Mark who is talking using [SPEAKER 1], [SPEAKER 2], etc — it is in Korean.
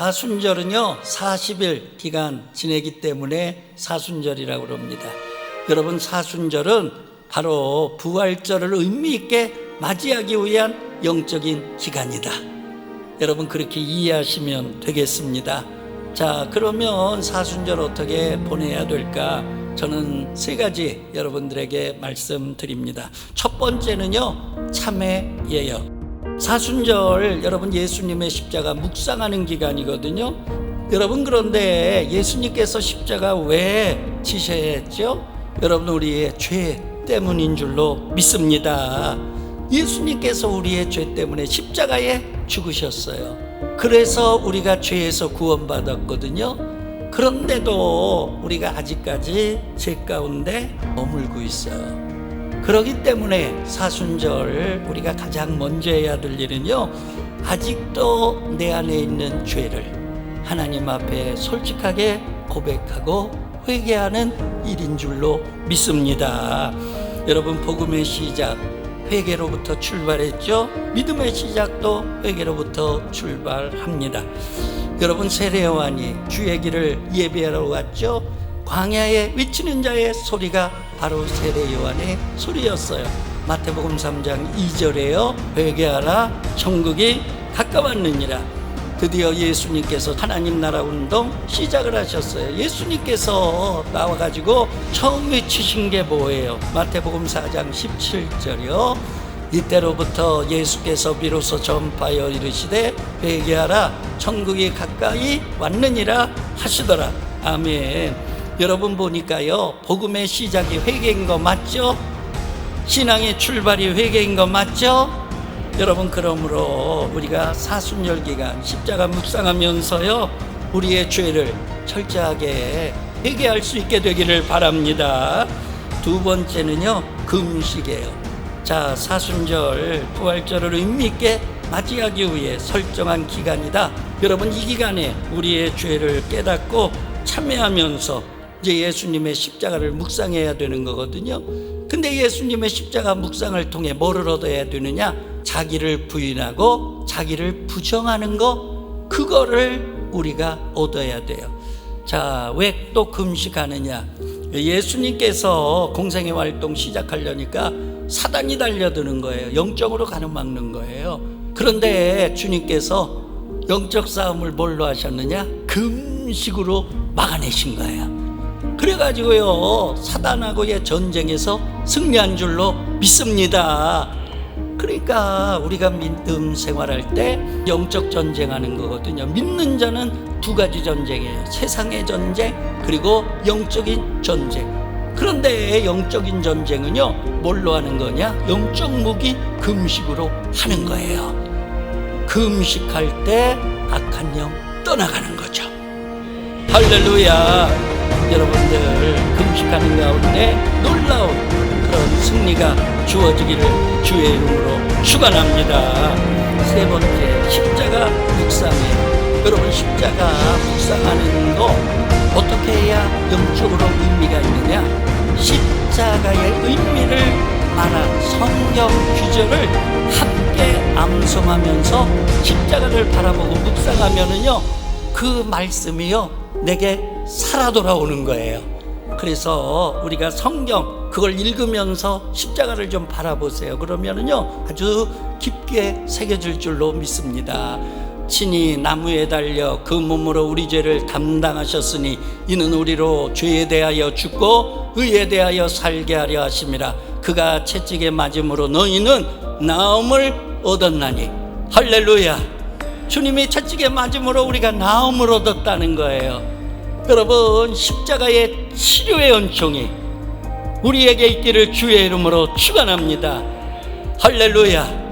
[SPEAKER 1] 사순절은요 40일 기간 지내기 때문에 사순절이라고 그럽니다. 여러분 사순절은 바로 부활절을 의미 있게 맞이하기 위한 영적인 기간이다. 여러분 그렇게 이해하시면 되겠습니다. 자, 그러면 사순절 어떻게 보내야 될까? 저는 세 가지 여러분들에게 말씀드립니다. 첫 번째는요, 참회 예요. 사순절 여러분 예수님의 십자가 묵상하는 기간이거든요. 여러분 그런데 예수님께서 십자가 왜 지셔야 했죠? 여러분 우리의 죄 때문인 줄로 믿습니다. 예수님께서 우리의 죄 때문에 십자가에 죽으셨어요. 그래서 우리가 죄에서 구원받았거든요. 그런데도 우리가 아직까지 죄 가운데 머물고 있어요. 그러기 때문에 사순절 우리가 가장 먼저 해야 될 일은요. 아직도 내 안에 있는 죄를 하나님 앞에 솔직하게 고백하고 회개하는 일인 줄로 믿습니다. 여러분 복음의 시작 회개로부터 출발했죠. 믿음의 시작도 회개로부터 출발합니다. 여러분 세례요한이 주의 길을 예배하러 왔죠. 광야에 외치는 자의 소리가 바로 세례 요한의 소리였어요. 마태복음 3장 2절에요. 회개하라 천국이 가까웠느니라. 드디어 예수님께서 하나님 나라 운동 시작을 하셨어요. 예수님께서 나와 가지고 처음 외치신 게 뭐예요? 마태복음 4장 17절이요. 이때로부터 예수께서 비로소 전파하여 이르시되 회개하라 천국이 가까이 왔느니라 하시더라. 아멘. 여러분 보니까요 복음의 시작이 회개인 거 맞죠? 신앙의 출발이 회개인 거 맞죠? 여러분 그러므로 우리가 사순절 기간 십자가 묵상하면서요 우리의 죄를 철저하게 회개할 수 있게 되기를 바랍니다. 두 번째는요 금식이에요. 자 사순절 부활절을 의미 있게 맞이하기 위해 설정한 기간이다. 여러분 이 기간에 우리의 죄를 깨닫고 참회하면서 이제 예수님의 십자가를 묵상해야 되는 거거든요. 근데 예수님의 십자가 묵상을 통해 뭐를 얻어야 되느냐? 자기를 부인하고 자기를 부정하는 거, 그거를 우리가 얻어야 돼요. 자, 왜 또 금식하느냐? 예수님께서 공생의 활동 시작하려니까 사단이 달려드는 거예요. 영적으로 가는막는 거예요. 그런데 주님께서 영적 싸움을 뭘로 하셨느냐? 금식으로 막아내신 거예요. 그래가지고요 사단하고의 전쟁에서 승리한 줄로 믿습니다. 그러니까 우리가 믿음 생활할 때 영적 전쟁하는 거거든요. 믿는 자는 두 가지 전쟁이에요. 세상의 전쟁 그리고 영적인 전쟁. 그런데 영적인 전쟁은요 뭘로 하는 거냐? 영적 무기 금식으로 하는 거예요. 금식할 때 악한 영 떠나가는 거죠. 할렐루야. 여러분들 금식하는 가운데 놀라운 그런 승리가 주어지기를 주의 이름으로 축원합니다. 세 번째 십자가 묵상에 여러분 십자가 묵상하는 거 어떻게 해야 영적으로 의미가 있느냐? 십자가의 의미를 말한 성경 규절을 함께 암송하면서 십자가를 바라보고 묵상하면은요 그 말씀이요 내게 살아 돌아오는 거예요. 그래서 우리가 성경 그걸 읽으면서 십자가를 좀 바라보세요. 그러면은요 아주 깊게 새겨질 줄로 믿습니다. 친히 나무에 달려 그 몸으로 우리 죄를 담당하셨으니 이는 우리로 죄에 대하여 죽고 의에 대하여 살게 하려 하심이라 그가 채찍에 맞음으로 너희는 나음을 얻었나니 할렐루야 주님이 채찍에 맞음으로 우리가 나음을 얻었다는 거예요 여러분 십자가의 치료의 은총이 우리에게 있기를 주의 이름으로 축원합니다. 할렐루야.